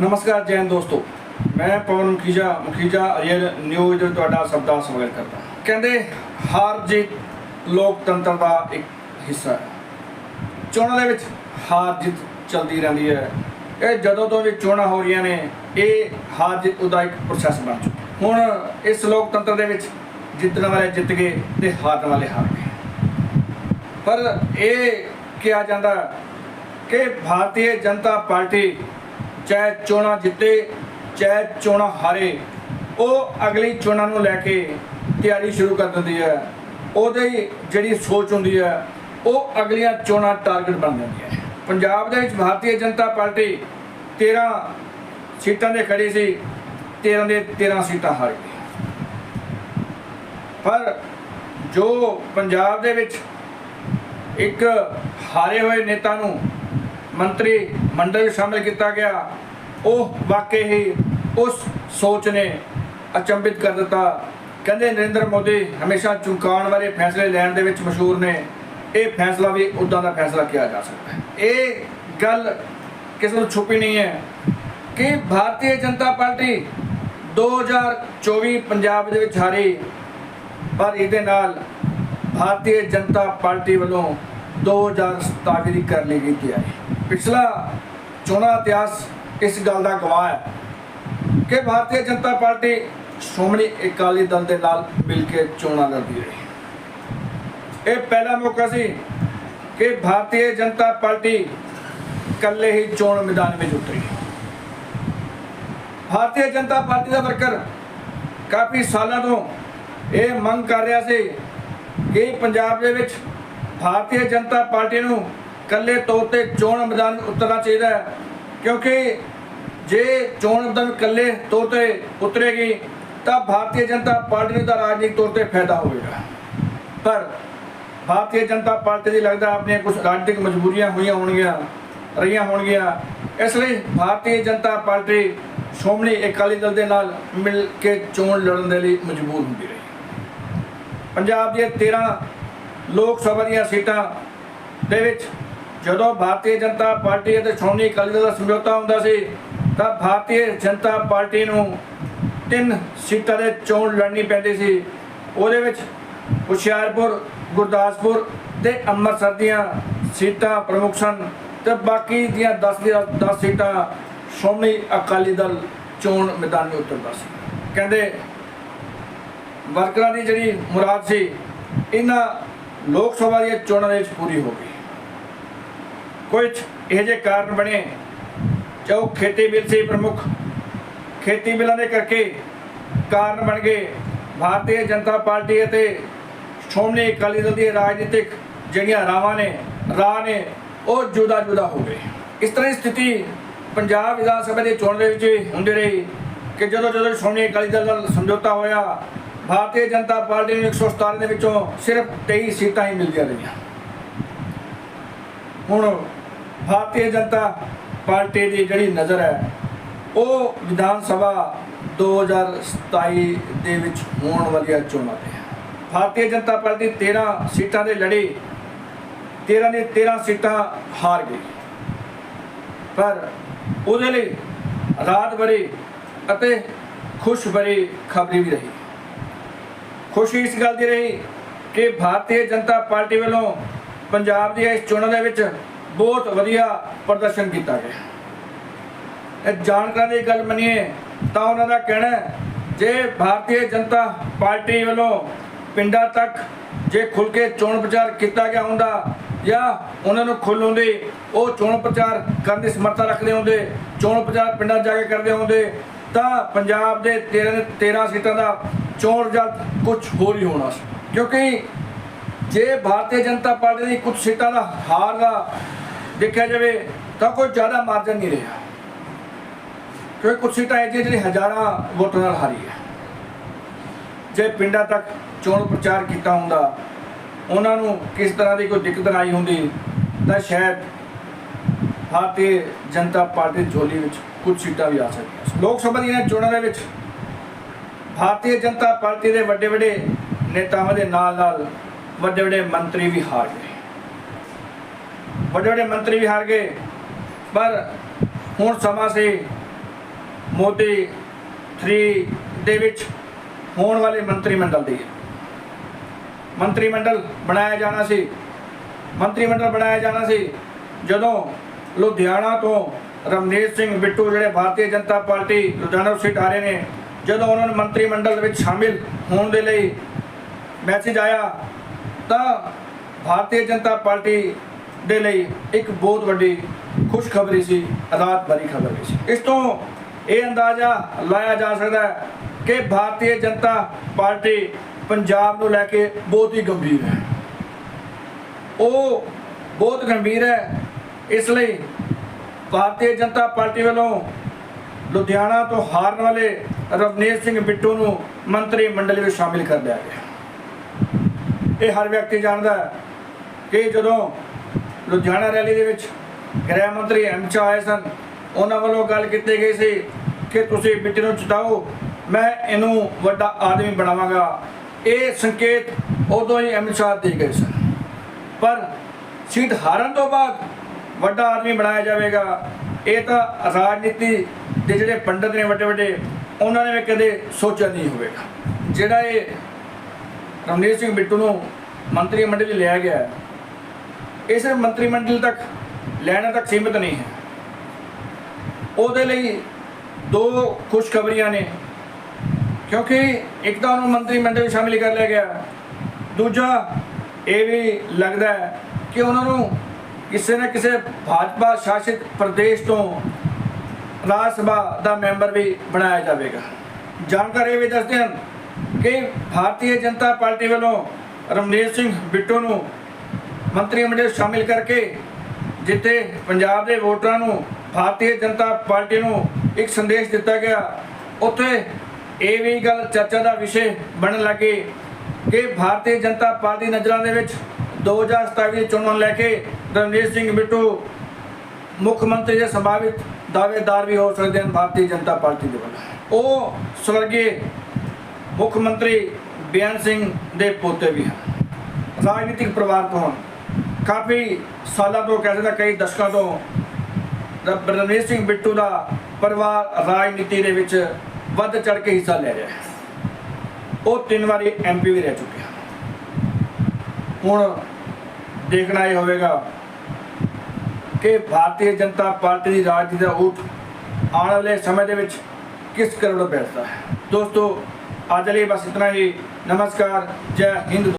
ਨਮਸਕਾਰ ਜੈਨ ਦੋਸਤੋ। ਮੈਂ ਪਵਨ ਮੁਖੀਜਾ ਮੁਖੀਜਾ ਅਰੀਅਲ ਨਿਊਜ਼ ਵਿੱਚ ਤੁਹਾਡਾ ਸਭ ਦਾ ਸਵਾਗਤ ਕਰਦਾ ਕਹਿੰਦੇ, ਹਾਰ ਜਿੱਤ ਲੋਕਤੰਤਰ ਦਾ ਇੱਕ ਹਿੱਸਾ ਹੈ। ਚੋਣਾਂ ਦੇ ਵਿੱਚ ਹਾਰ ਜਿੱਤ ਚਲਦੀ ਰਹਿੰਦੀ ਹੈ। ਇਹ ਜਦੋਂ ਤੋਂ ਵੀ ਚੋਣਾਂ ਹੋ ਰਹੀਆਂ ਨੇ, ਇਹ ਹਾਰ ਜਿੱਤ ਉਹਦਾ ਇੱਕ ਪ੍ਰੋਸੈਸ ਬਣ ਚੁੱਕਾ ਹੁਣ ਇਸ ਲੋਕਤੰਤਰ ਦੇ ਵਿੱਚ ਜਿੱਤਣ ਵਾਲੇ ਜਿੱਤ ਗਏ ਤੇ ਹਾਰਨ ਵਾਲੇ ਹਾਰ ਗਏ। ਪਰ ਇਹ ਕਿਹਾ ਜਾਂਦਾ ਕਿ ਭਾਰਤੀ ਜਨਤਾ ਪਾਰਟੀ ਚਾਹੇ ਚੋਣਾਂ ਜਿੱਤੇ ਚਾਹੇ ਚੋਣਾਂ ਹਾਰੇ। ਉਹ ਅਗਲੀ ਚੋਣਾਂ ਨੂੰ ਲੈ ਕੇ ਤਿਆਰੀ ਸ਼ੁਰੂ ਕਰ ਦਿੰਦੀ ਹੈ। ਉਹਦੀ ਜਿਹੜੀ ਸੋਚ ਹੁੰਦੀ ਹੈ, ਉਹ ਅਗਲੀਆਂ ਚੋਣਾਂ ਟਾਰਗੇਟ ਬਣ ਜਾਂਦੀਆਂ ਹੈ। ਪੰਜਾਬ ਦੇ ਵਿੱਚ ਭਾਰਤੀ ਜਨਤਾ ਪਾਰਟੀ 13 ਸੀਟਾਂ ਦੇ ਖੜੀ ਸੀ 13 ਦੇ 13 ਸੀਟਾਂ ਹਾਰ ਗਈ। ਪਰ ਜੋ ਪੰਜਾਬ ਦੇ ਵਿੱਚ ਇੱਕ ਹਾਰੇ ਹੋਏ ਨੇਤਾ ਨੂੰ ਮੰਤਰੀ ਮੰਡਲ ਵਿੱਚ ਸ਼ਾਮਿਲ ਕੀਤਾ ਗਿਆ। ਉਹ ਵਾਕਈ ਹੀ ਉਸ ਸੋਚ ਨੇ ਅਚੰਭਿਤ ਕਰ ਦਿੱਤਾ। ਕਹਿੰਦੇ ਨਰਿੰਦਰ ਮੋਦੀ ਹਮੇਸ਼ਾ ਚੁਕਾਉਣ ਵਾਲੇ ਫੈਸਲੇ ਲੈਣ ਦੇ ਵਿੱਚ ਮਸ਼ਹੂਰ ਨੇ। ਇਹ ਫੈਸਲਾ ਵੀ ਉਦਾਂ ਦਾ ਫੈਸਲਾ ਕਿਹਾ ਜਾ ਸਕਦਾ ਹੈ। ਇਹ ਗੱਲ ਕਿਸੇ ਨੂੰ ਛੁਪੀ ਨਹੀਂ ਹੈ ਕਿ ਭਾਰਤੀ ਜਨਤਾ ਪਾਰਟੀ 2024 ਪੰਜਾਬ ਦੇ ਵਿੱਚ ਹਾਰੀ। ਪਰ ਇਹਦੇ ਨਾਲ ਭਾਰਤੀ ਜਨਤਾ ਪਾਰਟੀ ਵੱਲੋਂ 2027 ਦੀ ਕਰ ਲਈ ਗਈ ਤਿਆਰੀ। ਪਿਛਲਾ ਚੋਣਾਂ ਇਤਿਹਾਸ ਇਸ ਗੱਲ ਦਾ ਗਵਾਹ ਹੈ ਕਿ ਭਾਰਤੀ ਜਨਤਾ ਪਾਰਟੀ ਸ਼੍ਰੋਮਣੀ ਅਕਾਲੀ ਦਲ ਦੇ ਨਾਲ ਮਿਲ ਕੇ ਚੋਣਾਂ ਲੜਦੀ ਰਹੀ। ਇਹ ਪਹਿਲਾ ਮੌਕਾ ਸੀ ਕਿ ਭਾਰਤੀ ਜਨਤਾ ਪਾਰਟੀ ਇਕੱਲੇ ਹੀ ਚੋਣ ਮੈਦਾਨ ਵਿੱਚ ਉਤਰੀ। ਭਾਰਤੀ ਜਨਤਾ ਪਾਰਟੀ ਦਾ ਵਰਕਰ ਕਾਫੀ ਸਾਲਾਂ ਤੋਂ ਇਹ ਮੰਗ ਕਰ ਰਿਹਾ ਸੀ ਕਿ ਪੰਜਾਬ ਦੇ ਵਿੱਚ ਭਾਰਤੀ ਜਨਤਾ ਪਾਰਟੀ ਨੂੰ ਇਕੱਲੇ ਤੌਰ ਤੇ ਚੋਣ ਮੈਦਾਨ ਉਤਰਨਾ ਚਾਹੀਦਾ ਹੈ, ਕਿਉਂਕਿ ਜੇ ਚੋਣ ਮੈਦਾਨ ਵਿੱਚ ਇਕੱਲੇ ਤੌਰ ਤੇ ਉਤਰੇਗੀ, ਤਾਂ ਭਾਰਤੀ ਜਨਤਾ ਪਾਰਟੀ ਨੂੰ ਤਾਂ ਰਾਜਨੀਤਿਕ ਤੌਰ ਤੇ ਫਾਇਦਾ ਹੋਵੇਗਾ। ਪਰ ਭਾਰਤੀ ਜਨਤਾ ਪਾਰਟੀ ਦੀ ਲੱਗਦਾ ਆਪਣੀਆਂ ਕੁਝ ਰਾਜਨੀਤਿਕ ਮਜਬੂਰੀਆਂ ਹੋਈਆਂ ਹੋਣਗੀਆਂ, ਰਹੀਆਂ ਹੋਣਗੀਆਂ, ਇਸ ਲਈ ਭਾਰਤੀ ਜਨਤਾ ਪਾਰਟੀ ਸ਼੍ਰੋਮਣੀ ਅਕਾਲੀ ਦਲ ਦੇ ਨਾਲ ਮਿਲ ਕੇ ਚੋਣ ਲੜਨ ਦੇ ਲਈ ਮਜਬੂਰ ਹੁੰਦੀ ਰਹੀ। ਪੰਜਾਬ ਦੀਆਂ 13 ਲੋਕ ਸਭਾ ਦੀਆਂ ਸੀਟਾਂ ਦੇ ਵਿੱਚ ਜਦੋਂ ਭਾਰਤੀ ਜਨਤਾ ਪਾਰਟੀ ਅਤੇ ਸ਼੍ਰੋਮਣੀ ਅਕਾਲੀ ਦਲ ਦਾ ਸਮਝੌਤਾ ਹੁੰਦਾ ਸੀ, ਤਾਂ ਭਾਰਤੀ ਜਨਤਾ ਪਾਰਟੀ ਨੂੰ ਤਿੰਨ ਸੀਟਾਂ ਦੇ ਚੋਣ ਲੜਨੀ ਪੈਂਦੀ ਸੀ। ਉਹਦੇ ਵਿੱਚ ਹੁਸ਼ਿਆਰਪੁਰ, ਗੁਰਦਾਸਪੁਰ ਤੇ ਅੰਮ੍ਰਿਤਸਰ ਦੀਆਂ ਸੀਟਾਂ ਪ੍ਰਮੁੱਖ ਸਨ ਤੇ ਬਾਕੀ ਦੀਆਂ 10 ਦੀਆਂ 10 ਸੀਟਾਂ ਸ਼੍ਰੋਮਣੀ ਅਕਾਲੀ ਦਲ ਚੋਣ ਮੈਦਾਨ ਵਿੱਚ ਉਤਰਦਾ ਸੀ। ਕਹਿੰਦੇ ਵਰਕਰਾਂ ਦੀ ਜਿਹੜੀ ਮੁਰਾਦ ਸੀ, ਇਹਨਾਂ ਲੋਕ ਸਭਾ ਦੀਆਂ ਚੋਣਾਂ ਦੇ ਵਿੱਚ ਪੂਰੀ ਹੋ ਗਈ। ਕੁਝ ਇਹੋ ਜਿਹੇ ਕਾਰਨ ਬਣੇ ਜੋ ਖੇਤੀ ਬਿੱਲ ਸੀ ਪ੍ਰਮੁੱਖ। ਖੇਤੀ ਬਿੱਲਾਂ ਦੇ ਕਰਕੇ ਕਾਰਨ ਬਣ ਗਏ। ਭਾਰਤੀ ਜਨਤਾ ਪਾਰਟੀ ਅਤੇ ਸ਼੍ਰੋਮਣੀ ਅਕਾਲੀ ਦਲ ਦੀ ਰਾਜਨੀਤਿਕ ਜਿਹੜੀਆਂ ਰਾਵਾਂ ਨੇ, ਰਾਹ ਨੇ, ਉਹ ਜੁਦਾ ਜੁਦਾ ਹੋ ਗਏ। ਇਸ ਤਰ੍ਹਾਂ ਦੀ ਸਥਿਤੀ ਪੰਜਾਬ ਵਿਧਾਨ ਸਭਾ ਦੀ ਚੋਣ ਦੇ ਵਿੱਚ ਵੀ ਹੁੰਦੀ ਰਹੀ ਕਿ ਜਦੋਂ ਜਦੋਂ ਸ਼੍ਰੋਮਣੀ ਅਕਾਲੀ ਦਲ ਨਾਲ ਸਮਝੌਤਾ ਹੋਇਆ, ਭਾਰਤੀ ਜਨਤਾ ਪਾਰਟੀ ਨੂੰ 117 ਦੇ ਵਿੱਚੋਂ ਸਿਰਫ 23 ਸੀਟਾਂ ਹੀ ਮਿਲਦੀਆਂ ਰਹੀਆਂ। ਹੁਣ ਭਾਰਤੀ ਜਨਤਾ ਪਾਰਟੀ ਦੀ ਜਿਹੜੀ ਨਜ਼ਰ ਹੈ, ਉਹ ਵਿਧਾਨ ਸਭਾ 2027 ਦੇ ਵਿੱਚ ਹੋਣ ਵਾਲੀਆਂ ਚੋਣਾਂ ਤੇ ਹੈ। ਭਾਰਤੀ ਜਨਤਾ ਪਾਰਟੀ 13 ਸੀਟਾਂ ਦੇ ਲੜੀ 13 ਦੇ 13 ਸੀਟਾਂ ਹਾਰ ਗਈ। ਪਰ ਉਹਦੇ ਲਈ ਰਾਤ ਬੜੀ ਅਤੇ ਖੁਸ਼ ਬੜੀ ਖਬਰੀ ਵੀ ਰਹੀ। ਖੁਸ਼ੀ ਇਸ ਗੱਲ ਦੀ ਰਹੀ ਕਿ ਭਾਰਤੀ ਜਨਤਾ ਪਾਰਟੀ ਵੱਲੋਂ ਪੰਜਾਬ ਦੀਆਂ ਇਸ ਚੋਣਾਂ ਦੇ ਵਿੱਚ ਬਹੁਤ ਵਧੀਆ ਪ੍ਰਦਰਸ਼ਨ ਕੀਤਾ ਗਿਆ। ਇਹ ਜਾਣਕਾਰਾਂ ਦੀ ਗੱਲ ਮੰਨੀਏ ਤਾਂ ਉਹਨਾਂ ਦਾ ਕਹਿਣਾ ਜੇ ਭਾਰਤੀ ਜਨਤਾ ਪਾਰਟੀ ਵੱਲੋਂ ਪਿੰਡਾਂ ਤੱਕ ਜੇ ਖੁੱਲ ਕੇ ਚੋਣ ਪ੍ਰਚਾਰ ਕੀਤਾ ਗਿਆ ਹੁੰਦਾ ਜਾਂ ਉਹਨਾਂ ਨੂੰ ਖੁੱਲ ਹੁੰਦੇ, ਉਹ ਚੋਣ ਪ੍ਰਚਾਰ ਕਰਨ ਦੀ ਸਮਰੱਥਾ ਰੱਖਦੇ ਹੁੰਦੇ, ਚੋਣ ਪ੍ਰਚਾਰ ਪਿੰਡਾਂ ਜਾ ਕੇ ਕਰਦੇ ਹੁੰਦੇ, ਤਾਂ ਪੰਜਾਬ ਦੇ 13 ਦੇ 13 ਸੀਟਾਂ ਦਾ ਚੋਣ ਰਿਜ਼ਲਟ ਕੁਝ ਹੋਰ ਹੀ ਹੋਣਾ ਸੀ। ਕਿਉਂਕਿ ਜੇ ਭਾਰਤੀ ਜਨਤਾ ਪਾਰਟੀ ਦੀ ਕੁਝ ਸੀਟਾਂ ਦਾ ਹਾਰ ਦਾ ਦੇਖਿਆ ਜਾਵੇ ਤਾਂ ਕੋਈ ਜ਼ਿਆਦਾ ਮਾਰਜਨ ਨਹੀਂ ਰਿਹਾ। ਕਿਉਂਕਿ ਕੁਝ ਸੀਟਾਂ ਐਸੀਆਂ ਜਿਹੜੀ ਹਜ਼ਾਰਾਂ ਵੋਟਾਂ ਨਾਲ ਹਾਰੀ ਹੈ। ਜੇ ਪਿੰਡਾਂ ਤੱਕ ਚੋਣ ਪ੍ਰਚਾਰ ਕੀਤਾ ਹੁੰਦਾ, ਉਹਨਾਂ ਨੂੰ ਕਿਸ ਤਰ੍ਹਾਂ ਦੀ ਕੋਈ ਦਿੱਕਤ ਆਈ ਹੁੰਦੀ, ਤਾਂ ਸ਼ਾਇਦ ਭਾਰਤੀ ਜਨਤਾ ਪਾਰਟੀ ਦੀ ਝੋਲੀ ਵਿੱਚ ਕੁਝ ਸੀਟਾਂ ਵੀ ਆ ਸਕਦੀਆਂ ਲੋਕ ਸਭਾ ਦੀਆਂ ਚੋਣਾਂ ਦੇ ਵਿੱਚ ਭਾਰਤੀ ਜਨਤਾ ਪਾਰਟੀ ਦੇ ਵੱਡੇ ਵੱਡੇ ਨੇਤਾਵਾਂ ਦੇ ਨਾਲ ਨਾਲ ਵੱਡੇ ਵੱਡੇ ਮੰਤਰੀ ਵੀ ਹਾਰ ਗਏ। ਵੱਡੇ ਵੱਡੇ ਮੰਤਰੀ ਵੀ ਹਾਰ ਗਏ। ਪਰ ਹੁਣ ਸਮਾਂ ਸੀ ਮੋਦੀ 3 ਦੇ ਵਿੱਚ ਹੋਣ ਵਾਲੇ ਮੰਤਰੀ ਮੰਡਲ ਦੀ। ਮੰਤਰੀ ਮੰਡਲ ਬਣਾਇਆ ਜਾਣਾ ਸੀ। ਮੰਤਰੀ ਮੰਡਲ ਬਣਾਇਆ ਜਾਣਾ ਸੀ ਜਦੋਂ ਲੁਧਿਆਣਾ ਤੋਂ ਰਮਨੀਤ ਸਿੰਘ ਬਿੱਟੂ ਜਿਹੜੇ ਭਾਰਤੀ ਜਨਤਾ ਪਾਰਟੀ ਲੁਧਿਆਣਾ ਤੋਂ ਸੀਟ ਆ ਰਹੇ ਨੇ, ਜਦੋਂ ਉਹਨਾਂ ਨੂੰ ਮੰਤਰੀ ਮੰਡਲ ਵਿੱਚ ਸ਼ਾਮਿਲ ਹੋਣ ਦੇ ਲਈ ਮੈਸੇਜ ਆਇਆ, ਤਾਂ ਭਾਰਤੀ ਜਨਤਾ ਪਾਰਟੀ ਦੇ ਲਈ ਇੱਕ ਬਹੁਤ ਵੱਡੀ ਖੁਸ਼ਖਬਰੀ ਸੀ, ਰਾਤ ਭਰੀ ਖਬਰ ਵੀ ਸੀ। ਇਸ ਤੋਂ ਇਹ ਅੰਦਾਜ਼ਾ ਲਾਇਆ ਜਾ ਸਕਦਾ ਹੈ ਕਿ ਭਾਰਤੀ ਜਨਤਾ ਪਾਰਟੀ ਪੰਜਾਬ ਨੂੰ ਲੈ ਕੇ ਬਹੁਤ ਹੀ ਗੰਭੀਰ ਹੈ। ਉਹ ਬਹੁਤ ਗੰਭੀਰ ਹੈ। ਇਸ ਲਈ ਭਾਰਤੀ ਜਨਤਾ ਪਾਰਟੀ ਵੱਲੋਂ ਲੁਧਿਆਣਾ ਤੋਂ ਹਾਰਨ ਵਾਲੇ ਰਵਨੀਤ ਸਿੰਘ ਬਿੱਟੂ ਨੂੰ ਮੰਤਰੀ ਮੰਡਲ ਵਿੱਚ ਸ਼ਾਮਿਲ ਕਰ ਲਿਆ ਗਿਆ। ਇਹ ਹਰ ਵਿਅਕਤੀ ਜਾਣਦਾ ਹੈ ਕਿ ਜਦੋਂ ਲੁਧਿਆਣਾ ਰੈਲੀ ਦੇ ਵਿੱਚ ਗ੍ਰਹਿ ਮੰਤਰੀ ਅਮਿਤ ਸ਼ਾਹ ਆਏ ਸਨ। ਉਹਨਾਂ ਵੱਲੋਂ ਗੱਲ ਕੀਤੀ ਗਈ ਸੀ ਕਿ ਤੁਸੀਂ ਬਿੱਟੂ ਨੂੰ ਜਿਤਾਓ ਮੈਂ ਇਹਨੂੰ ਵੱਡਾ ਆਦਮੀ ਬਣਾਵਾਂਗਾ। ਇਹ ਸੰਕੇਤ ਉਦੋਂ ਹੀ ਅਮਿਤ ਸ਼ਾਹ ਦੇ ਗਏ ਸਨ। ਪਰ ਸੀਟ ਹਾਰਨ ਤੋਂ ਬਾਅਦ ਵੱਡਾ ਆਦਮੀ ਬਣਾਇਆ ਜਾਵੇਗਾ। ਇਹ ਤਾਂ ਰਾਜਨੀਤੀ ਦੇ ਜਿਹੜੇ ਪੰਡਤ ਨੇ ਵੱਡੇ ਵੱਡੇ, ਉਹਨਾਂ ਨੇ ਵੀ ਕਦੇ ਸੋਚਿਆ ਨਹੀਂ ਹੋਵੇਗਾ। ਜਿਹੜਾ ਇਹ ਰਮਨੀਤ ਸਿੰਘ ਬਿੱਟੂ ਨੂੰ ਮੰਤਰੀ ਮੰਡਲ 'ਚ ਲਿਆ ਗਿਆ ਹੈ, ਮੰਤਰੀ ਮੰਡਲ ਤੱਕ ਲੈਣ ਤੱਕ ਸੀਮਿਤ ਨਹੀਂ ਹੈ। ਉਹਦੇ ਲਈ ਦੋ ਖੁਸ਼ਖਬਰੀਆਂ ਨੇ ਕਿਉਂਕਿ ਇੱਕ ਤਾਂ ਉਹਨੂੰ ਮੰਤਰੀ ਮੰਡਲ ਵਿੱਚ ਸ਼ਾਮਿਲ ਕਰ ਲਿਆ ਗਿਆ ਦੂਜਾ ਇਹ ਵੀ ਲੱਗਦਾ ਹੈ ਕਿ ਉਹਨਾਂ ਨੂੰ ਕਿਸੇ ਨਾ ਕਿਸੇ ਭਾਜਪਾ ਸ਼ਾਸਿਤ ਪ੍ਰਦੇਸ਼ ਤੋਂ ਰਾਜ ਸਭਾ ਦਾ ਮੈਂਬਰ ਵੀ ਬਣਾਇਆ ਜਾਵੇਗਾ। ਜਾਣਕਾਰੀ ਇਹ ਵੀ ਦੱਸਦੇ ਹਨ ਕਿ ਭਾਰਤੀ ਜਨਤਾ ਪਾਰਟੀ ਵੱਲੋਂ ਰਮਨੇਸ਼ ਸਿੰਘ ਬਿੱਟੂ ਨੂੰ ਮੰਤਰੀ ਮੰਡਲ ਸ਼ਾਮਿਲ ਕਰਕੇ ਜਿੱਥੇ ਪੰਜਾਬ ਦੇ ਵੋਟਰਾਂ ਨੂੰ ਭਾਰਤੀ ਜਨਤਾ ਪਾਰਟੀ ਨੂੰ ਇੱਕ ਸੰਦੇਸ਼ ਦਿੱਤਾ ਗਿਆ, ਉੱਥੇ ਇਹ ਵੀ ਗੱਲ ਚਰਚਾ ਦਾ ਵਿਸ਼ੇ ਬਣਨ ਲੱਗੀ ਕਿ ਭਾਰਤੀ ਜਨਤਾ ਪਾਰਟੀ ਨਜ਼ਰਾਂ ਦੇ ਵਿੱਚ 2027 ਦੀ ਚੋਣਾਂ ਨੂੰ ਲੈ ਕੇ ਰਣਜੀਤ ਸਿੰਘ ਬਿੱਟੂ ਮੁੱਖ ਮੰਤਰੀ ਦੇ ਸੰਭਾਵਿਤ ਦਾਅਵੇਦਾਰ ਵੀ ਹੋ ਸਕਦੇ ਹਨ ਭਾਰਤੀ ਜਨਤਾ ਪਾਰਟੀ ਦੇ ਵੱਲੋਂ। ਉਹ ਸਵਰਗੀ ਮੁੱਖ ਮੰਤਰੀ ਬੇਅੰਤ ਸਿੰਘ ਦੇ ਪੋਤੇ ਵੀ ਹਨ। ਰਾਜਨੀਤਿਕ ਪਰਿਵਾਰ ਤੋਂ ਹਨ ਕਾਫੀ ਸਾਲਾਂ ਤੋਂ ਕਹਿ ਸਕਦਾ ਕਈ ਦਸ਼ਕਾਂ ਤੋਂ ਰਣਜੀਤ ਸਿੰਘ ਬਿੱਟੂ ਦਾ ਪਰਿਵਾਰ ਰਾਜਨੀਤੀ ਦੇ ਵਿੱਚ ਵੱਧ ਚੜ ਕੇ ਹਿੱਸਾ ਲੈ ਰਿਹਾ ਉਹ ਤਿੰਨ ਵਾਰੀ ਐਮਪੀ ਵੀ ਰਹਿ ਚੁੱਕੇ ਹੁਣ ਦੇਖਣਾ ਇਹ ਹੋਵੇਗਾ ਕਿ ਭਾਰਤੀ ਜਨਤਾ ਪਾਰਟੀ ਦੀ ਰਾਜਨੀਤੀ ਦਾ ਊਠ ਆਉਣ ਵਾਲੇ ਸਮੇਂ ਦੇ ਵਿੱਚ ਕਿਸ ਕਰੋੜ ਬੈਠਦਾ ਹੈ। ਦੋਸਤੋ, ਅੱਜ ਲਈ ਬਸ ਇਤਨਾ ਹੀ। ਨਮਸਕਾਰ। ਜੈ ਹਿੰਦ।